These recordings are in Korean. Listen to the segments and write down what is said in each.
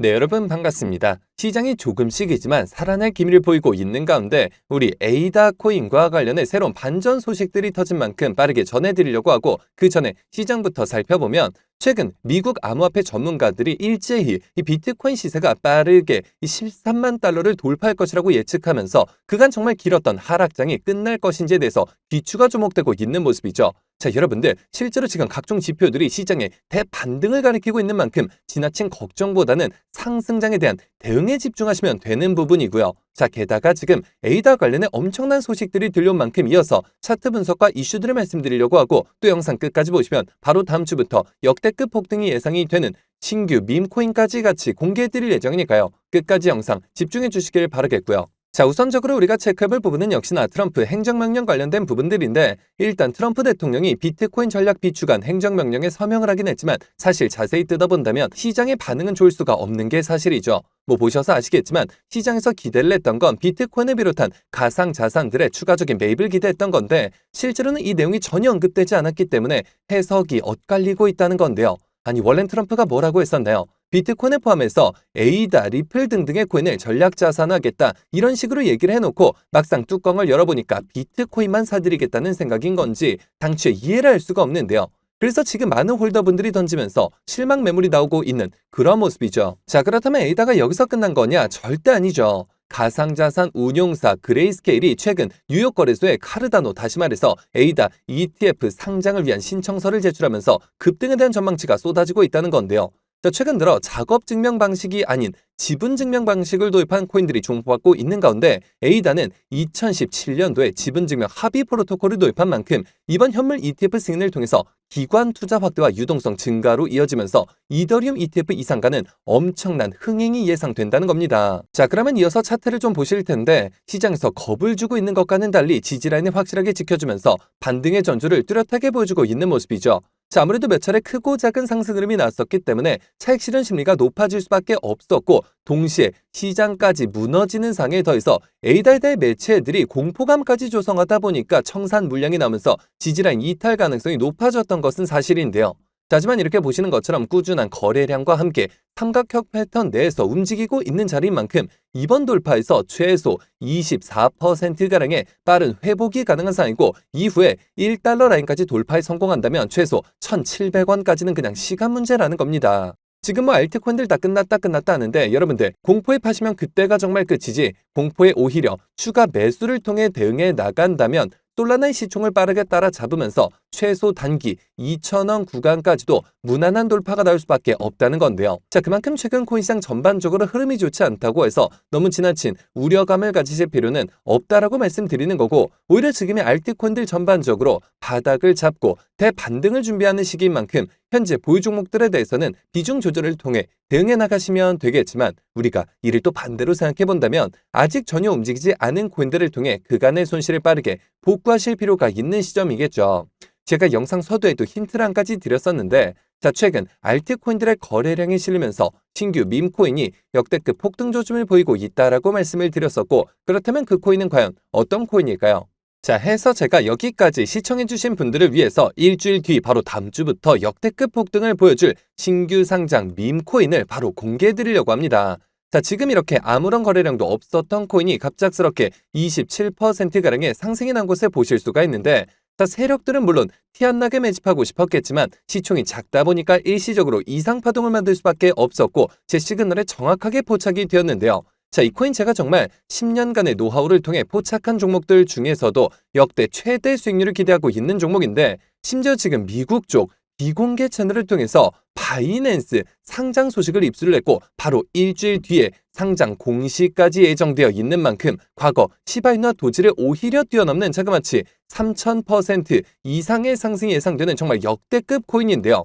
네, 여러분 반갑습니다. 시장이 조금씩이지만 살아날 기미를 보이고 있는 가운데 우리 에이다 코인과 관련해 새로운 반전 소식들이 터진 만큼 빠르게 전해드리려고 하고 그 전에 시장부터 살펴보면 최근 미국 암호화폐 전문가들이 일제히 이 비트코인 시세가 빠르게 이 13만 달러를 돌파할 것이라고 예측하면서 그간 정말 길었던 하락장이 끝날 것인지에 대해서 귀추가 주목되고 있는 모습이죠. 자, 여러분들 실제로 지금 각종 지표들이 시장에 대반등을 가리키고 있는 만큼 지나친 걱정보다는 상승장에 대한 대응에 집중하시면 되는 부분이고요. 자, 게다가 지금 에이다 관련해 엄청난 소식들이 들려온 만큼 이어서 차트 분석과 이슈들을 말씀드리려고 하고 또 영상 끝까지 보시면 바로 다음 주부터 역대급 폭등이 예상이 되는 신규 밈코인까지 같이 공개해드릴 예정이니까요. 끝까지 영상 집중해 주시길 바라겠고요. 자, 우선적으로 우리가 체크해볼 부분은 역시나 트럼프 행정명령 관련된 부분들인데 일단 트럼프 대통령이 비트코인 전략 비추간 행정명령에 서명을 하긴 했지만 사실 자세히 뜯어본다면 시장의 반응은 좋을 수가 없는 게 사실이죠. 뭐 보셔서 아시겠지만 시장에서 기대를 했던 건 비트코인을 비롯한 가상 자산들의 추가적인 매입을 기대했던 건데 실제로는 이 내용이 전혀 언급되지 않았기 때문에 해석이 엇갈리고 있다는 건데요. 아니 원래는 트럼프가 뭐라고 했었나요? 비트코인을 포함해서 에이다, 리플 등등의 코인을 전략 자산화하겠다 이런 식으로 얘기를 해놓고 막상 뚜껑을 열어보니까 비트코인만 사드리겠다는 생각인 건지 당초에 이해를 할 수가 없는데요. 그래서 지금 많은 홀더분들이 던지면서 실망 매물이 나오고 있는 그런 모습이죠. 자 그렇다면 에이다가 여기서 끝난 거냐? 절대 아니죠. 가상자산 운용사 그레이스케일이 최근 뉴욕 거래소에 카르다노 다시 말해서 에이다 ETF 상장을 위한 신청서를 제출하면서 급등에 대한 전망치가 쏟아지고 있다는 건데요. 자, 최근 들어 작업 증명 방식이 아닌 지분 증명 방식을 도입한 코인들이 주목받고 있는 가운데 에이다는 2017년도에 지분 증명 합의 프로토콜을 도입한 만큼 이번 현물 ETF 승인을 통해서 기관 투자 확대와 유동성 증가로 이어지면서 이더리움 ETF 이상가는 엄청난 흥행이 예상된다는 겁니다. 자, 그러면 이어서 차트를 좀 보실 텐데 시장에서 겁을 주고 있는 것과는 달리 지지라인을 확실하게 지켜주면서 반등의 전주를 뚜렷하게 보여주고 있는 모습이죠. 자, 아무래도 몇 차례 크고 작은 상승 흐름이 나왔었기 때문에 차익 실현 심리가 높아질 수밖에 없었고 동시에 시장까지 무너지는 상에 더해서 에이달달 매체들이 공포감까지 조성하다 보니까 청산 물량이 나면서 지지라인 이탈 가능성이 높아졌던 것은 사실인데요. 하지만 이렇게 보시는 것처럼 꾸준한 거래량과 함께 삼각형 패턴 내에서 움직이고 있는 자리인 만큼 이번 돌파에서 최소 24%가량의 빠른 회복이 가능한 상황이고 이후에 1달러 라인까지 돌파에 성공한다면 최소 1,700원까지는 그냥 시간 문제라는 겁니다. 지금 뭐 알트코인들 다 끝났다 끝났다 하는데 여러분들 공포에 파시면 그때가 정말 끝이지 공포에 오히려 추가 매수를 통해 대응해 나간다면 솔라나의 시총을 빠르게 따라잡으면서 최소 단기 2,000원 구간까지도 무난한 돌파가 나올 수밖에 없다는 건데요. 자, 그만큼 최근 코인시장 전반적으로 흐름이 좋지 않다고 해서 너무 지나친 우려감을 가지실 필요는 없다라고 말씀드리는 거고 오히려 지금의 알트코인들 전반적으로 바닥을 잡고 대반등을 준비하는 시기인 만큼 현재 보유 종목들에 대해서는 비중 조절을 통해 대응해 나가시면 되겠지만 우리가 이를 또 반대로 생각해 본다면 아직 전혀 움직이지 않은 코인들을 통해 그간의 손실을 빠르게 복구하실 필요가 있는 시점이겠죠. 제가 영상 서두에도 힌트란까지 드렸었는데 자 최근 알트코인들의 거래량이 실리면서 신규 밈코인이 역대급 폭등 조짐을 보이고 있다라고 말씀을 드렸었고 그렇다면 그 코인은 과연 어떤 코인일까요? 자, 해서 제가 여기까지 시청해주신 분들을 위해서 일주일 뒤 바로 다음 주부터 역대급 폭등을 보여줄 신규 상장 밈코인을 바로 공개해드리려고 합니다. 자, 지금 이렇게 아무런 거래량도 없었던 코인이 갑작스럽게 27%가량의 상승이 난 곳에 보실 수가 있는데 자, 세력들은 물론 티 안 나게 매집하고 싶었겠지만 시총이 작다 보니까 일시적으로 이상 파동을 만들 수밖에 없었고 제 시그널에 정확하게 포착이 되었는데요. 자, 이 코인 제가 정말 10년간의 노하우를 통해 포착한 종목들 중에서도 역대 최대 수익률을 기대하고 있는 종목인데 심지어 지금 미국 쪽 비공개 채널을 통해서 바이낸스 상장 소식을 입수를 했고 바로 일주일 뒤에 상장 공시까지 예정되어 있는 만큼 과거 시바이누와 도지를 오히려 뛰어넘는 자그마치 3000% 이상의 상승이 예상되는 정말 역대급 코인인데요.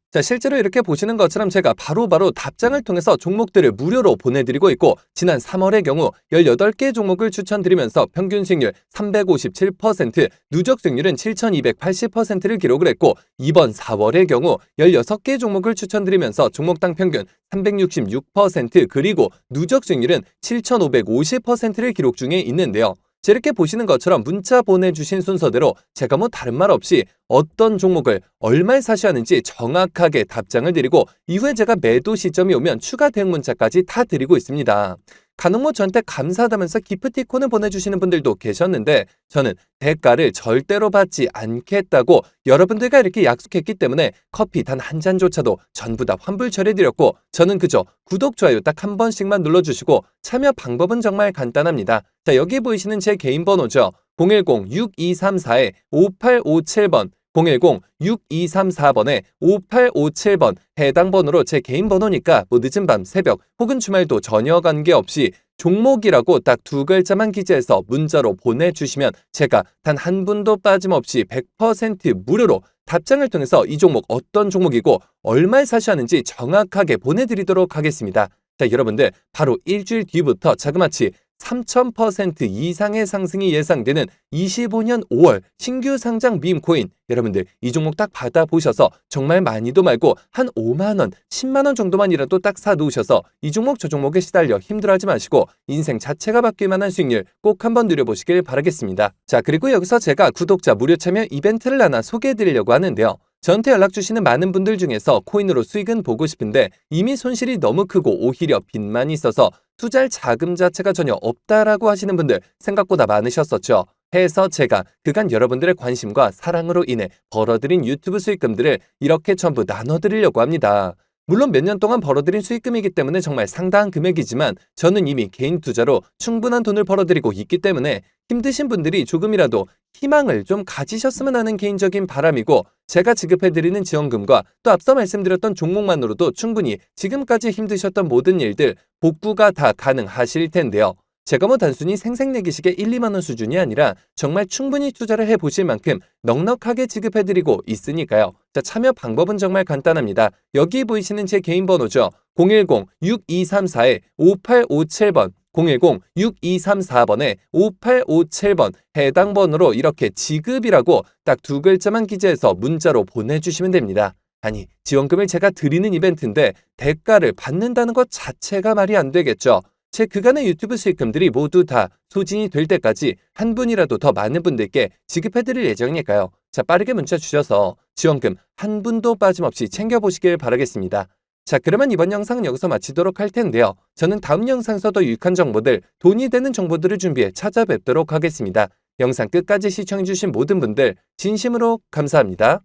자, 실제로 이렇게 보시는 것처럼 제가 바로 바로 답장을 통해서 종목들을 무료로 보내드리고 있고, 지난 3월의 경우 18개 종목을 추천드리면서 평균 수익률 357%, 누적 수익률은 7280%를 기록을 했고, 이번 4월의 경우 16개 종목을 추천드리면서 종목당 평균 366%, 그리고 누적 수익률은 7550%를 기록 중에 있는데요. 자, 이렇게 보시는 것처럼 문자 보내주신 순서대로 제가 뭐 다른 말 없이 어떤 종목을 얼마에 사셔야 하는지 정확하게 답장을 드리고 이후에 제가 매도 시점이 오면 추가 대응 문자까지 다 드리고 있습니다. 간혹 뭐 저한테 감사하다면서 기프티콘을 보내주시는 분들도 계셨는데 저는 대가를 절대로 받지 않겠다고 여러분들과 이렇게 약속했기 때문에 커피 단 한 잔조차도 전부 다 환불 처리해드렸고 저는 그저 구독, 좋아요 딱 한 번씩만 눌러주시고 참여 방법은 정말 간단합니다. 자 여기 보이시는 제 개인 번호죠. 010-6234-5857번 010-6234번에 5857번 해당 번호로 제 개인 번호니까 뭐 늦은 밤 새벽 혹은 주말도 전혀 관계없이 종목이라고 딱 두 글자만 기재해서 문자로 보내주시면 제가 단 한 분도 빠짐없이 100% 무료로 답장을 통해서 이 종목 어떤 종목이고 얼마에 사셔야 하는지 정확하게 보내드리도록 하겠습니다. 자, 여러분들 바로 일주일 뒤부터 자그마치 3000% 이상의 상승이 예상되는 25년 5월 신규 상장 밈코인 여러분들 이 종목 딱 받아보셔서 정말 많이도 말고 한 5만원, 10만원 정도만이라도 딱 사놓으셔서 이 종목 저 종목에 시달려 힘들어하지 마시고 인생 자체가 바뀔 만한 수익률 꼭 한번 누려보시길 바라겠습니다. 자 그리고 여기서 제가 구독자 무료 참여 이벤트를 하나 소개해드리려고 하는데요. 저한테 연락 주시는 많은 분들 중에서 코인으로 수익은 보고 싶은데 이미 손실이 너무 크고 오히려 빚만 있어서 투자할 자금 자체가 전혀 없다라고 하시는 분들 생각보다 많으셨었죠. 해서 제가 그간 여러분들의 관심과 사랑으로 인해 벌어들인 유튜브 수익금들을 이렇게 전부 나눠드리려고 합니다. 물론 몇 년 동안 벌어들인 수익금이기 때문에 정말 상당한 금액이지만 저는 이미 개인 투자로 충분한 돈을 벌어들이고 있기 때문에 힘드신 분들이 조금이라도 희망을 좀 가지셨으면 하는 개인적인 바람이고 제가 지급해드리는 지원금과 또 앞서 말씀드렸던 종목만으로도 충분히 지금까지 힘드셨던 모든 일들 복구가 다 가능하실 텐데요. 제가 뭐 단순히 생색내기식의 1, 2만 원 수준이 아니라 정말 충분히 투자를 해보실 만큼 넉넉하게 지급해드리고 있으니까요. 자, 참여 방법은 정말 간단합니다. 여기 보이시는 제 개인 번호죠. 010-6234-5857번 010-6234번에 5857번 해당 번호로 이렇게 지급이라고 딱 두 글자만 기재해서 문자로 보내주시면 됩니다. 아니, 지원금을 제가 드리는 이벤트인데 대가를 받는다는 것 자체가 말이 안 되겠죠. 제 그간의 유튜브 수익금들이 모두 다 소진이 될 때까지 한 분이라도 더 많은 분들께 지급해드릴 예정이니까요. 자, 빠르게 문자 주셔서 지원금 한 분도 빠짐없이 챙겨보시길 바라겠습니다. 자, 그러면 이번 영상은 여기서 마치도록 할 텐데요. 저는 다음 영상에서 더 유익한 정보들, 돈이 되는 정보들을 준비해 찾아뵙도록 하겠습니다. 영상 끝까지 시청해주신 모든 분들 진심으로 감사합니다.